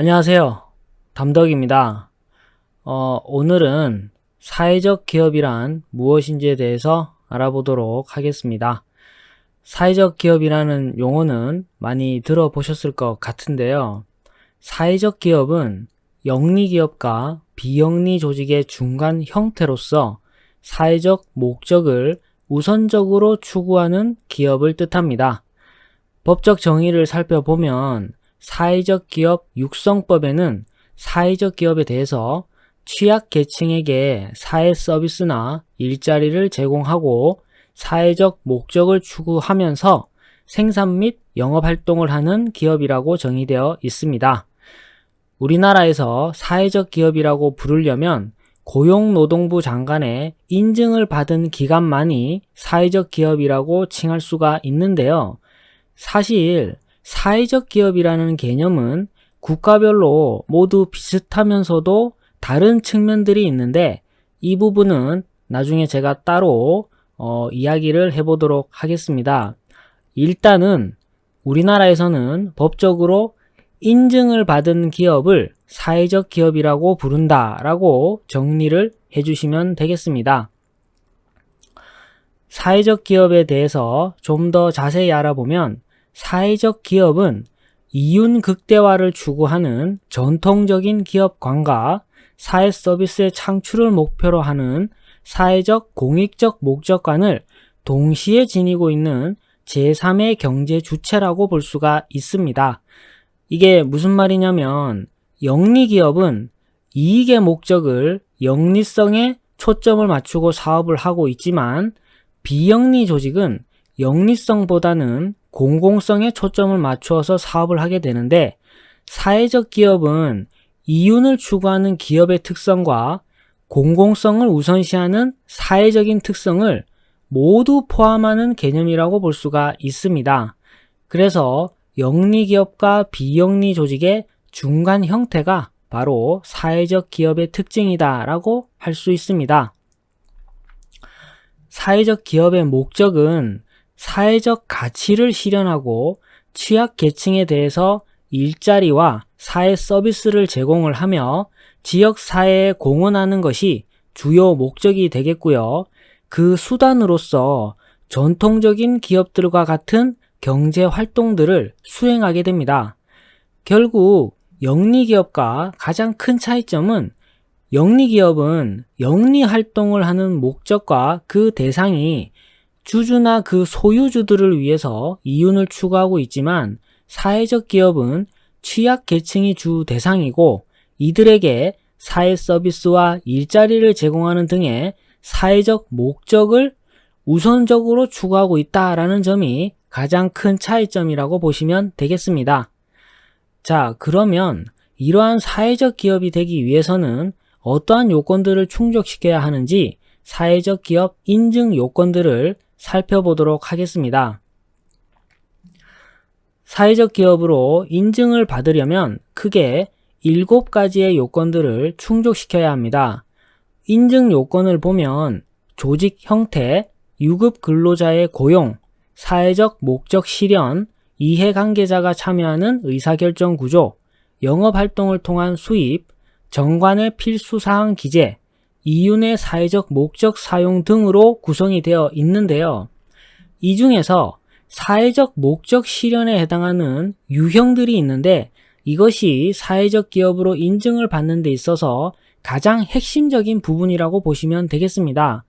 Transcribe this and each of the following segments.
안녕하세요. 담덕입니다. 어, 오늘은 사회적 기업이란 무엇인지에 대해서 알아보도록 하겠습니다. 사회적 기업이라는 용어는 많이 들어보셨을 것 같은데요. 사회적 기업은 영리 기업과 비영리 조직의 중간 형태로서 사회적 목적을 우선적으로 추구하는 기업을 뜻합니다. 법적 정의를 살펴보면 사회적 기업 육성법에는 사회적 기업에 대해서 취약 계층에게 사회 서비스나 일자리를 제공하고 사회적 목적을 추구하면서 생산 및 영업 활동을 하는 기업이라고 정의되어 있습니다. 우리나라에서 사회적 기업이라고 부르려면 고용노동부 장관의 인증을 받은 기관만이 사회적 기업이라고 칭할 수가 있는데요. 사실 사회적 기업이라는 개념은 국가별로 모두 비슷하면서도 다른 측면들이 있는데 이 부분은 나중에 제가 따로 어, 이야기를 해보도록 하겠습니다. 일단은 우리나라에서는 법적으로 인증을 받은 기업을 사회적 기업이라고 부른다 라고 정리를 해주시면 되겠습니다. 사회적 기업에 대해서 좀 더 자세히 알아보면 사회적 기업은 이윤 극대화를 추구하는 전통적인 기업관과 사회 서비스의 창출을 목표로 하는 사회적 공익적 목적관을 동시에 지니고 있는 제3의 경제 주체라고 볼 수가 있습니다. 이게 무슨 말이냐면 영리 기업은 이익의 목적을 영리성에 초점을 맞추고 사업을 하고 있지만 비영리 조직은 영리성보다는 공공성에 초점을 맞추어서 사업을 하게 되는데 사회적 기업은 이윤을 추구하는 기업의 특성과 공공성을 우선시하는 사회적인 특성을 모두 포함하는 개념이라고 볼 수가 있습니다. 그래서 영리 기업과 비영리 조직의 중간 형태가 바로 사회적 기업의 특징이다라고 할 수 있습니다. 사회적 기업의 목적은 사회적 가치를 실현하고 취약 계층에 대해서 일자리와 사회 서비스를 제공을 하며 지역 사회에 공헌하는 것이 주요 목적이 되겠고요. 그 수단으로서 전통적인 기업들과 같은 경제 활동들을 수행하게 됩니다. 결국 영리기업과 가장 큰 차이점은 영리기업은 영리 활동을 하는 목적과 그 대상이 주주나 그 소유주들을 위해서 이윤을 추구하고 있지만 사회적 기업은 취약 계층이 주 대상이고 이들에게 사회 서비스와 일자리를 제공하는 등의 사회적 목적을 우선적으로 추구하고 있다라는 점이 가장 큰 차이점이라고 보시면 되겠습니다. 자, 그러면 이러한 사회적 기업이 되기 위해서는 어떠한 요건들을 충족시켜야 하는지 사회적 기업 인증 요건들을 살펴보도록 하겠습니다. 사회적 기업으로 인증을 받으려면 크게 7가지의 요건들을 충족시켜야 합니다. 인증 요건을 보면 조직 형태, 유급 근로자의 고용, 사회적 목적 실현, 이해관계자가 참여하는 의사결정 구조, 영업활동을 통한 수입, 정관의 필수사항 기재, 이윤의 사회적 목적 사용 등으로 구성이 되어 있는데요. 이 중에서 사회적 목적 실현에 해당하는 유형들이 있는데 이것이 사회적 기업으로 인증을 받는 데 있어서 가장 핵심적인 부분이라고 보시면 되겠습니다.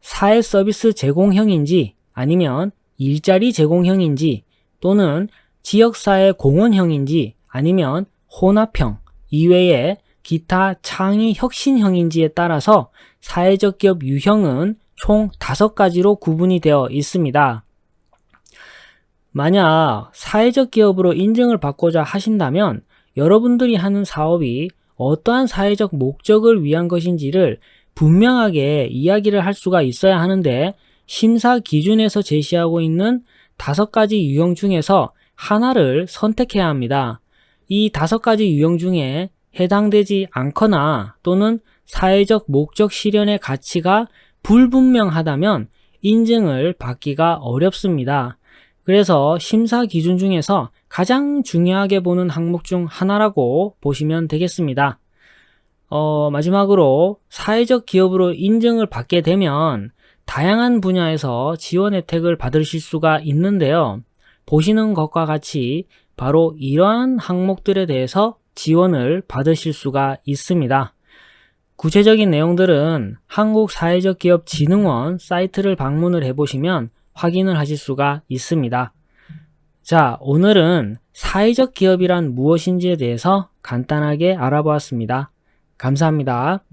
사회 서비스 제공형인지 아니면 일자리 제공형인지 또는 지역사회 공헌형인지 아니면 혼합형 이외에 기타 창의 혁신형인지에 따라서 사회적 기업 유형은 총 다섯 가지로 구분이 되어 있습니다. 만약 사회적 기업으로 인증을 받고자 하신다면 여러분들이 하는 사업이 어떠한 사회적 목적을 위한 것인지를 분명하게 이야기를 할 수가 있어야 하는데 심사 기준에서 제시하고 있는 다섯 가지 유형 중에서 하나를 선택해야 합니다. 이 다섯 가지 유형 중에 해당되지 않거나 또는 사회적 목적 실현의 가치가 불분명하다면 인증을 받기가 어렵습니다. 그래서 심사 기준 중에서 가장 중요하게 보는 항목 중 하나라고 보시면 되겠습니다. 어, 마지막으로 사회적 기업으로 인증을 받게 되면 다양한 분야에서 지원 혜택을 받으실 수가 있는데요. 보시는 것과 같이 바로 이러한 항목들에 대해서 지원을 받으실 수가 있습니다. 구체적인 내용들은 한국사회적기업진흥원 사이트를 방문을 해보시면 확인을 하실 수가 있습니다. 자, 오늘은 사회적 기업이란 무엇인지에 대해서 간단하게 알아보았습니다. 감사합니다.